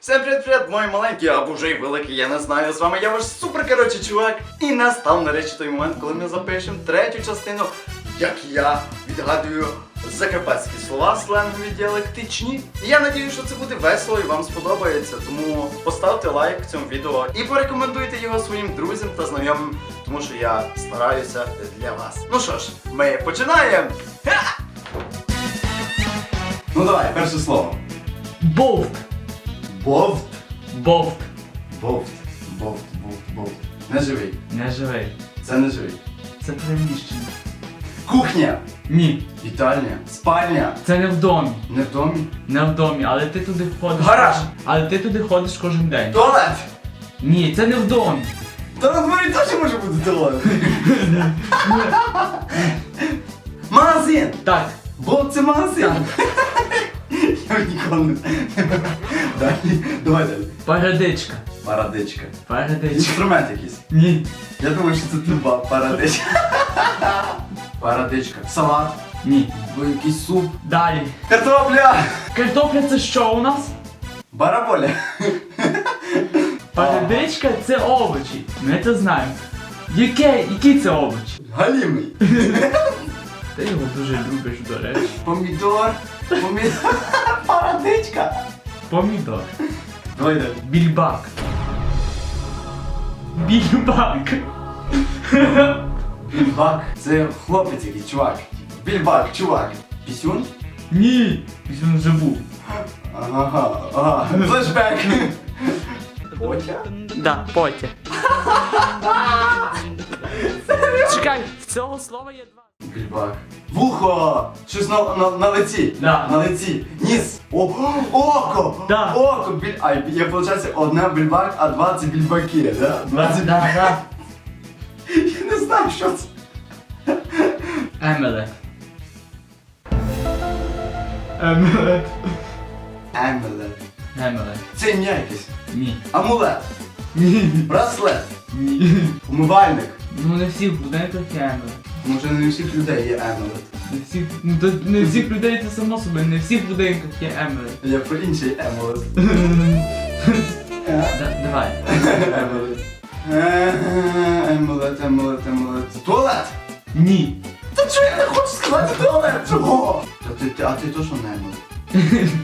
Всем привіт, привіт, мої маленькі, або вже й великі, я не знаю. З вами я ваш супер коротше чувак. І настав нарешті той момент, коли ми запишемо третю частину, як я відгадую закарпатські слова, сленгові діалектичні. І я надію, що це буде весело і вам сподобається. Тому поставте лайк цьому відео і порекомендуйте його своїм друзям та знайомим, тому що я стараюся для вас. Ну що ж, ми починаємо! Ха! Ну давай, перше слово. Бовт. Бовт. Бовт. Бовт, бовт, бовт, бовт. Не живий. Не живий. Це не живий. Це приміщення. Кухня, Ні. вітальня, спальня. Це не в домі. Не в домі. Не в домі, але ти туди ходиш. Гараж. Але ти туди ходиш кожен день. Туалет! Ні, це не в домі. Та на дворі теж може бути туалет. Магазин! Так. Бо це магазин. Я ніколи не. Далі. Давай далі. Парадичка. Парадичка. Парадичка. Інструмент якийсь. Ні. Я думаю, що це труба. Парадичка. Парадичка. Салат. Ні. Бо якийсь суп. Далі. Картопля! Картопля це що у нас? Бараболя. Парадичка це овочі. Ми це знаємо. Яке? Які це овочі? Галімий. Ти його дуже любиш, до речі. Помідор. Помідор. Парадичка. Помідор. Давай далі. Більбак. Більбак. Більбак. Це хлопець який, чувак. Більбак, чувак. Пісюн? Ні. Він вже був. Ага, ага. Флешбек. Потя? Да, потя. Чекай, в Цього слова є два. Більбак. Вухо! Щось на, на, на лиці. Да. На лиці. Ніс. О, око. Да. Око. Біль... А, я, виходить, одна більбак, а два це більбаки, да? Два це... Да, да. Я не знаю, що це. Емелет. Емелет. Емелет. Емелет. Це ім'я якесь. Ні. Амулет. Ні. Браслет. Ні. Умивальник. Ну не всіх будинках є емелет. Може не у всіх людей є емелет. Не всіх, ну, то не всіх людей це само собою, не всіх будинках є емелет. Я про інший. Да, давай. Емелет. Е, Емелет, емелет, емелет. Туалет! Ні. Та чого я не хочу сказати туалет? Чого? Та ти, ти- а ти то що не емелет?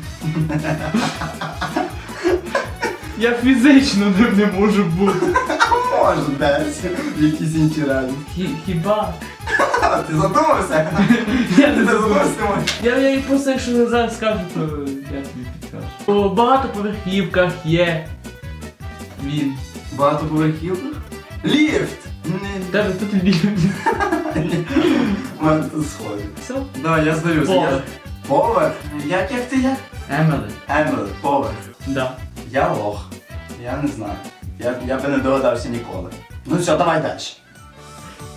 Я фізично не, не можу бути. А може десь в якійсь іншій реальності. Хі- Хіба? А ти задумався? Я Ти не не задумався? Тимофій? Я, я їй просто якщо зараз скажу, то я тобі підкажу. У багатоповерхівках є він. Багатоповерхівка? Ліфт! В Не, Тебе тут він. ні. У мене тут сходить. Все. Давай, я здаюся. Я... Поверх. Поверх? Як, як ти як? Емелет. Емелет, поверх. Да. Я лох. Я не знаю. Я, я би не догадався ніколи. Ну все, давай далі.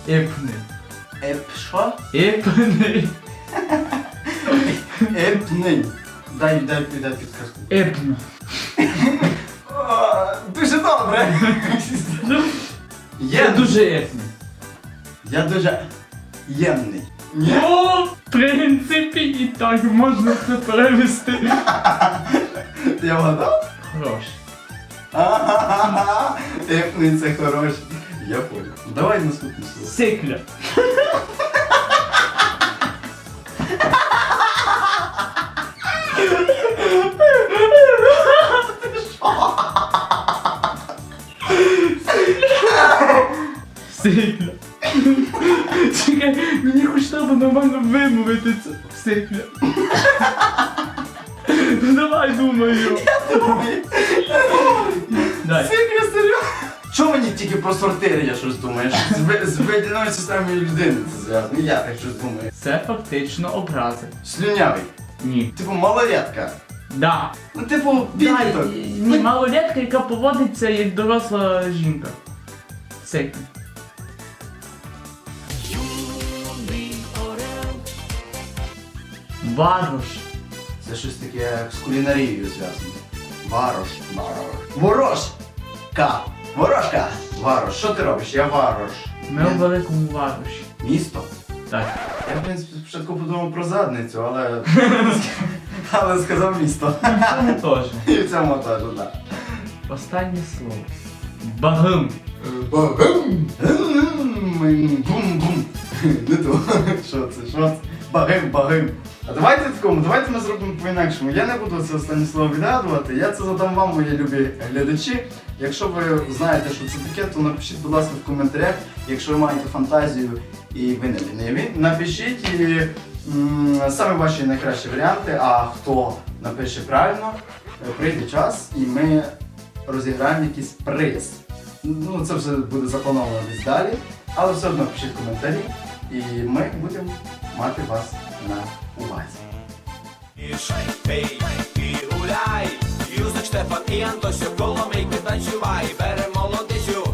Епни. Еп, що? Епни. Епнинь. Дай, дай, дай підказку. Епна. О, Дуже добре. Я Є дуже епний. Я дуже ємний. Ні? О, в принципі, і так можна це перевести. Я вгадав? Хорош. Ага, Епний це хороший. Я понял. Давай наступне слово. Сикля. Сикля. Чекай, мені хоч треба нормально вимовити це. Сикля. Ну давай думаю. Дай. Сикля, серйозно? Чого мені тільки про сортири я щось думаєш? З, ви- системою людини це зв'язано. Я так щось думаю. Це фактично образи. Слюнявий. Ні. Типу малолетка. Да. Ну, типу, підліток. ні, малолетка, яка поводиться як доросла жінка. Сикля. Варош. Це щось таке з кулінарією зв'язано. Варош. Варош. Ворош! Ка. Ворожка! Варош. Що ти робиш? Я варош. Ми у великому вароші. Місто. Так. Я, в принципі, спочатку подумав про задницю, але Але сказав місто. Це не теж. І в цьому теж, так. Останнє слово. Багим. Бум-бум. Не то. Що це? Що це? Багим, багим. А давайте такому, давайте ми зробимо по-інакшому. Я не буду це останнє слово відгадувати. Я це задам вам, мої любі глядачі. Якщо ви знаєте, що це таке, то напишіть, будь ласка, в коментарях. Якщо ви маєте фантазію і ви не ліниві, напишіть і саме ваші найкращі варіанти. А хто напише правильно, е, прийде час і ми розіграємо якийсь приз. Ну, це вже буде заплановано десь далі, але все одно пишіть коментарі, і ми будемо мати вас на увазі. І шейпей, і гуляй, юзик Штефан і Антосю, коломийки танцювай, бере молодицю,